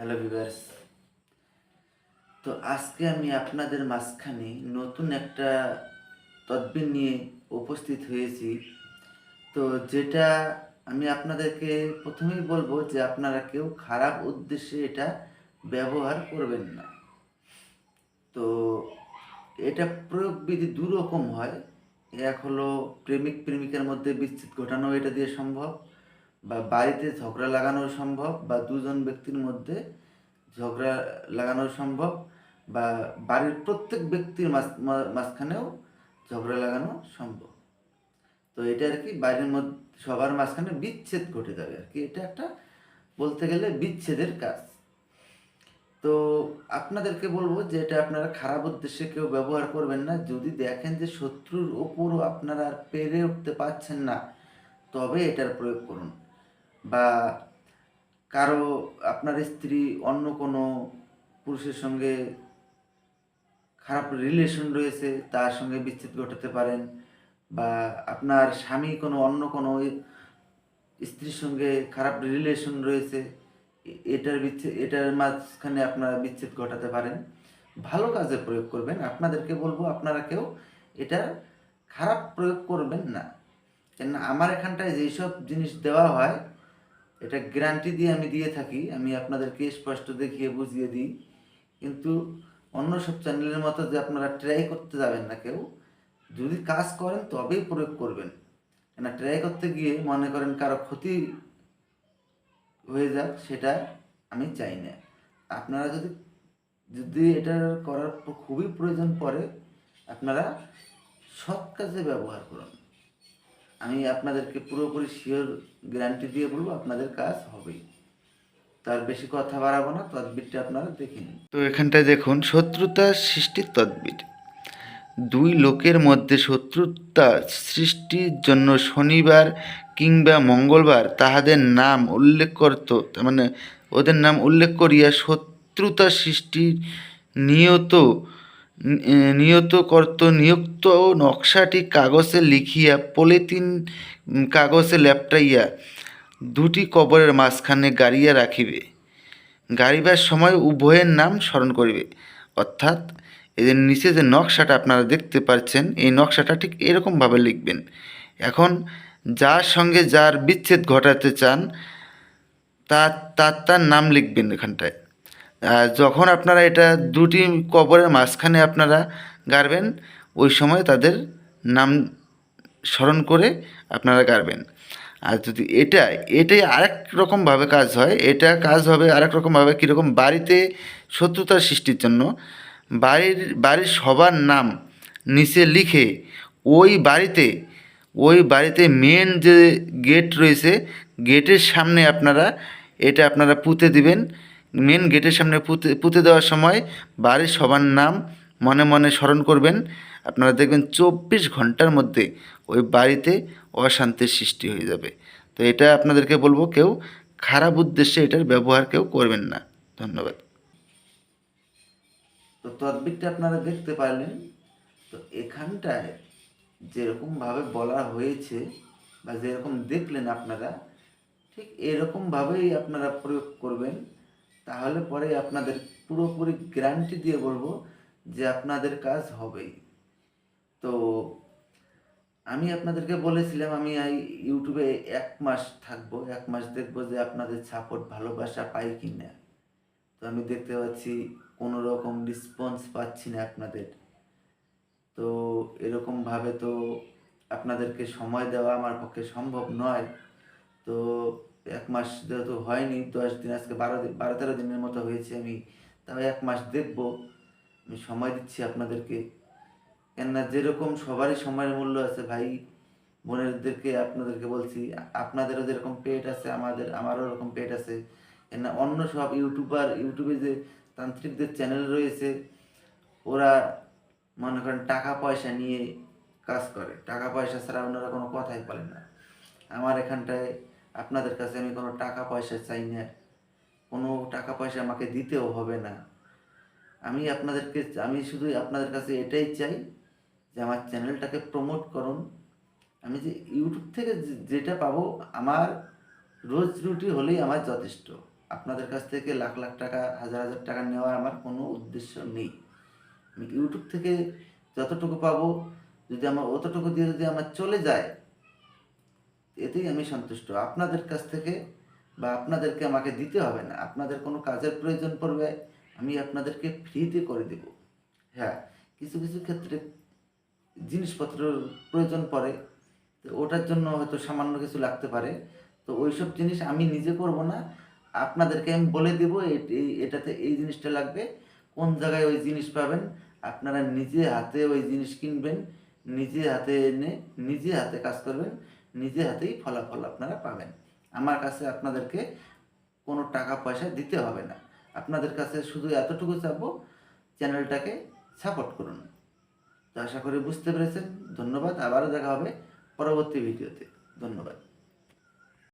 Hello viewers তো আজকে আমি আপনাদের মাঝখানে নতুন একটা তদবির নিয়ে উপস্থিত হয়েছি। তো যেটা আমি আপনাদেরকে প্রথমেই বলব যে আপনারা কেউ খারাপ উদ্দেশ্যে এটা ব্যবহার করবেন না। তো এটা প্রয়োগ বিধি দু রকম হয়। এক হলো প্রেমিক প্রেমিকার মধ্যে বিচ্ছেদ ঘটানো এটা দিয়ে সম্ভব। বা বাড়িতে ঝগড়া লাগানো সম্ভব বা দুজন ব্যক্তির মধ্যে ঝগড়া লাগানো সম্ভব বা বাড়ির প্রত্যেক ব্যক্তির মাঝ- মাঝখানেও ঝগড়া লাগানো সম্ভব। তো এটা আর কি বাড়ির মধ্যে সবার মাঝখানে বিচ্ছেদ ঘটে যাবে আর কি। এটা একটা বলতে গেলে বিচ্ছেদের কাজ। তো আপনাদেরকে বলব যে এটা আপনারা খারাপ উদ্দেশ্যে কেউ ব্যবহার করবেন না। যদি দেখেন যে শত্রুর ওপরও আপনারা পেরে উঠতে পারছেন না, তবে এটার প্রয়োগ করুন। বা কারও আপনার স্ত্রী অন্য কোনো পুরুষের সঙ্গে খারাপ রিলেশন রয়েছে, তার সঙ্গে বিচ্ছেদ ঘটাতে পারেন বা আপনার স্বামী কোনো অন্য কোনো স্ত্রীর সঙ্গে খারাপ রিলেশন রয়েছে এটার বিচ্ছেদ এটার মাঝখানে আপনারা বিচ্ছেদ ঘটাতে পারেন। ভালো কাজে প্রয়োগ করবেন। আপনাদেরকে বলব, আপনারা কেউ এটা খারাপ প্রয়োগ করবেন না। কেন আমার এখানটায় যেসব জিনিস দেওয়া হয় এটা গ্যারান্টি দিয়ে আমি দিয়ে থাকি, আমি আপনাদেরকে স্পষ্ট দেখিয়ে বুঝিয়ে দিই। কিন্তু অন্য সব চ্যানেলের মতো যে আপনারা ট্রাই করতে যাবেন না কেউ, যদি কাজ করেন তবেই প্রয়োগ করবেন। কেন ট্রাই করতে গিয়ে মনে করেন কারও ক্ষতি হয়ে যাক, সেটা আমি চাই না। আপনারা যদি যদি এটা করার খুবই প্রয়োজন পড়ে, আপনারা সৎ কাজে ব্যবহার করুন। আমি আপনাদেরকে পুরোপুরি শিওর গ্যারান্টি দিয়ে বলব আপনাদের কাজ হবেই। তার বেশি কথা বাড়াবো না, তদবিরটা আপনারা দেখে নিন। তো এখানটায় দেখুন, শত্রুতা সৃষ্টির তদবির। দুই লোকের মধ্যে শত্রুতা সৃষ্টির জন্য শনিবার কিংবা মঙ্গলবার তাহাদের নাম উল্লেখ করত মানে ওদের নাম উল্লেখ করিয়া শত্রুতা সৃষ্টির নিয়ত নিয়ত কর্ত নিযুক্ত নকশাটি কাগজে লিখিয়া, পলিথিন কাগজে লেপটাইয়া দুটি কবরের মাঝখানে গাড়িয়া রাখিবে। গাড়িবার সময় উভয়ের নাম স্মরণ করিবে। অর্থাৎ এদের নিচে যে নকশাটা আপনারা দেখতে পাচ্ছেন এই নকশাটা ঠিক এরকমভাবে লিখবেন। এখন যার সঙ্গে যার বিচ্ছেদ ঘটাতে চান, তার তার তার নাম লিখবেন এখানটায়। যখন আপনারা এটা দুটি কবরের মাঝখানে আপনারা গাড়বেন, ওই সময় তাদের নাম স্মরণ করে আপনারা গাড়বেন। আর যদি এটা, এটাই আরেক রকমভাবে কাজ হয়, এটা কাজ হবে আরেক রকমভাবে কীরকম? বাড়িতে শত্রুতার সৃষ্টির জন্য বাড়ির বাড়ির সবার নাম নিচে লিখে ওই বাড়িতে ওই বাড়িতে মেন যে গেট রয়েছে গেটের সামনে আপনারা এটা আপনারা পুঁতে দিবেন। মেন গেটের সামনে পুঁতে পুঁতে দেওয়ার সময় বাড়ির সবার নাম মনে মনে স্মরণ করবেন। আপনারা দেখবেন চব্বিশ ঘণ্টার মধ্যে ওই বাড়িতে অশান্তির সৃষ্টি হয়ে যাবে। তো এটা আপনাদেরকে বলব, কেউ খারাপ উদ্দেশ্যে এটার ব্যবহার কেউ করবেন না। ধন্যবাদ। তো তদবিরটা আপনারা দেখতে পারলেন। তো এখানটায় যেরকমভাবে বলা হয়েছে বা যেরকম দেখলেন আপনারা, ঠিক এরকমভাবেই আপনারা প্রয়োগ করবেন। তাহলে পরে আপনাদের পুরোপুরি গ্যারান্টি দিয়ে বলব যে আপনাদের কাজ হবেই। তো আমি আপনাদেরকে বলেছিলাম, আমি এই ইউটিউবে এক মাস থাকব, এক মাস দেখব যে আপনাদের সাপোর্ট ভালোবাসা পাই কি না তো আমি দেখতে পাচ্ছি কোনো রকম রেসপন্স পাচ্ছি না আপনাদের। তো এরকমভাবে তো আপনাদেরকে সময় দেওয়া আমার পক্ষে সম্ভব নয়। তো এক মাস যেহেতু হয়নি দশ দিন, আজকে বারো দিন, বারো তেরো দিনের মতো হয়েছে আমি, তাও এক মাস দেখব, আমি সময় দিচ্ছি আপনাদেরকে। কেননা যেরকম সবারই সময়ের মূল্য আছে ভাই বোনেরদেরকে আপনাদেরকে বলছি, আপনাদেরও যেরকম পেট আছে, আমাদের, আমারও এরকম পেট আছে। কেননা অন্য সব ইউটিউবার, ইউটিউবে যে তান্ত্রিকদের চ্যানেল রয়েছে, ওরা মনে করেন টাকা পয়সা নিয়ে কাজ করে। টাকা পয়সা ছাড়া ওনারা কোনো কথাই বলেন না। আমার এখানটায় আপনাদের কাছে আমি কোনো টাকা পয়সা চাই না। কোনো টাকা পয়সা আমাকে দিতেও হবে না। আমি আপনাদেরকে, আমি শুধু আপনাদের কাছে এটাই চাই যে আমার চ্যানেলটাকে প্রমোট করুন। আমি যে ইউটিউব থেকে যেটা পাবো, আমার রোজ রুটি হলেই আমার যথেষ্ট। আপনাদের কাছ থেকে লাখ লাখ টাকা, হাজার হাজার টাকা নেওয়ার আমার কোনো উদ্দেশ্য নেই। আমি ইউটিউব থেকে যতটুকু পাবো, যদি আমার, অতটুকু দিয়ে যদি আমার চলে যায় এতেই আমি সন্তুষ্ট। আপনাদের কাছ থেকে বা আপনাদেরকে আমাকে দিতে হবে না। আপনাদের কোনো কাজের প্রয়োজন পড়বে, আমি আপনাদেরকে ফ্রিতে করে দেব। হ্যাঁ কিছু কিছু ক্ষেত্রে জিনিসপত্রের প্রয়োজন পড়ে। তো ওটার জন্য হয়তো সামান্য কিছু লাগতে পারে। তো ওইসব জিনিস আমি নিজে করব না। আপনাদেরকে আমি বলে দেবো এটাতে এই জিনিসটা লাগবে। কোন জায়গায় ওই জিনিস পাবেন? আপনারা নিজে হাতে ওই জিনিস কিনবেন, নিজে হাতে এনে, নিজে হাতে কাজ করবেন। নিজে হাতেই ফলাফল আপনারা পাবেন। আমার কাছে আপনাদেরকে কোনো টাকা পয়সা দিতে হবে না। আপনাদের কাছে শুধু এতটুকু চাবো, চ্যানেলটাকে সাপোর্ট করুন। তো আশা করি বুঝতে পেরেছেন। ধন্যবাদ। আবারও দেখা হবে পরবর্তী ভিডিওতে। ধন্যবাদ।